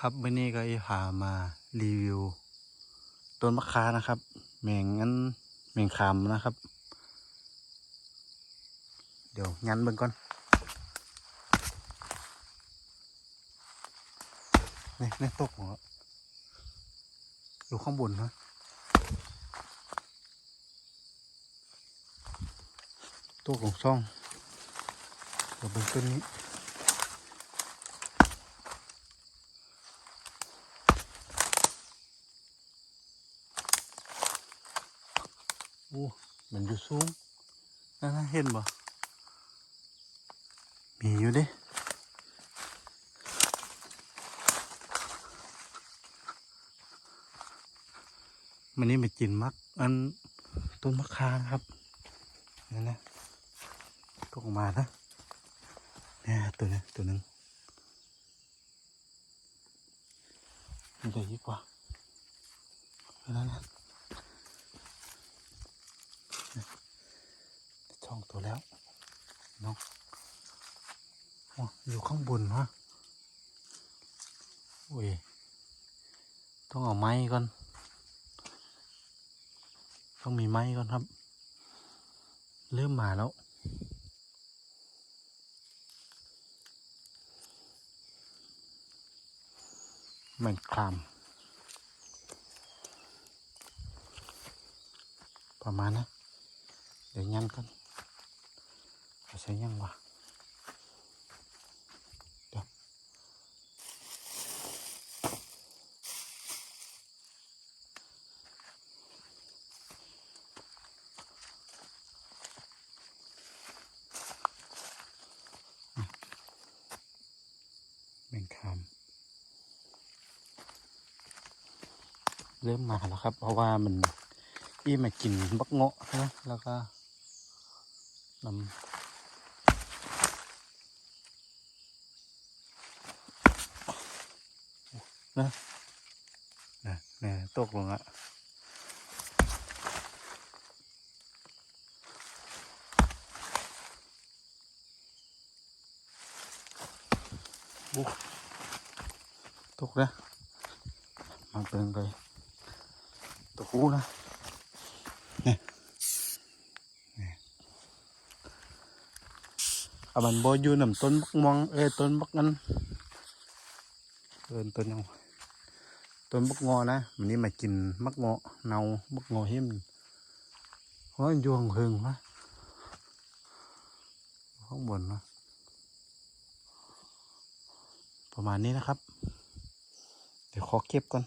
ครับวันนี้ก็จะพามารีวิวต้นมะขามนะครับแมงงั้นแมงคามนะครับ เดี๋ยวงั้นเบิ่งก่อนนี่นี่ตกหัวอยู่ข้างบนนะตกของช่องเดี๋ยวเบิ่งต้นนี้ อ้มันอยู่สูงนั่นะเห็นบ่มีอยู่เดิมันนี่มากินมักอันต้นมะขามครับนั่นนะตกออกมานะเนี่ยตัวนี้ตัวหนึงมันจะยิ่งกว่านั่นนะ ช่องตัว แล้วน้องอ๋ออยู่ข้างบนวะโอ้ย ต้องเอาไม้ก่อน ต้องมีไม้ก่อนครับ เริ่มมาแล้วมันคลามประมาณนะเดี๋ยวยันกันเอา ใช้ยังวะเดี๋ยวอะแมงคามเริ่มมาแล้วครับ เพราะว่ามันอีมากินบักเงาะนะแล้วก็นำ นะนะเนี่ยตกลงอะอู้ตกนะมาเปิงเลยตกอู้นะอะมันบ่อยู่นํต้นบักม่วงเอ้ต้นบักนั้นเอินต้นยัง ต้นบักงอนะวันนี้มากินมักงอเนาบักงอเห็มเพราะมันอยู่ข้างเพิงนะข้างบนนะประมาณนี้นะครับ เดี๋ยวขอเก็บก่อน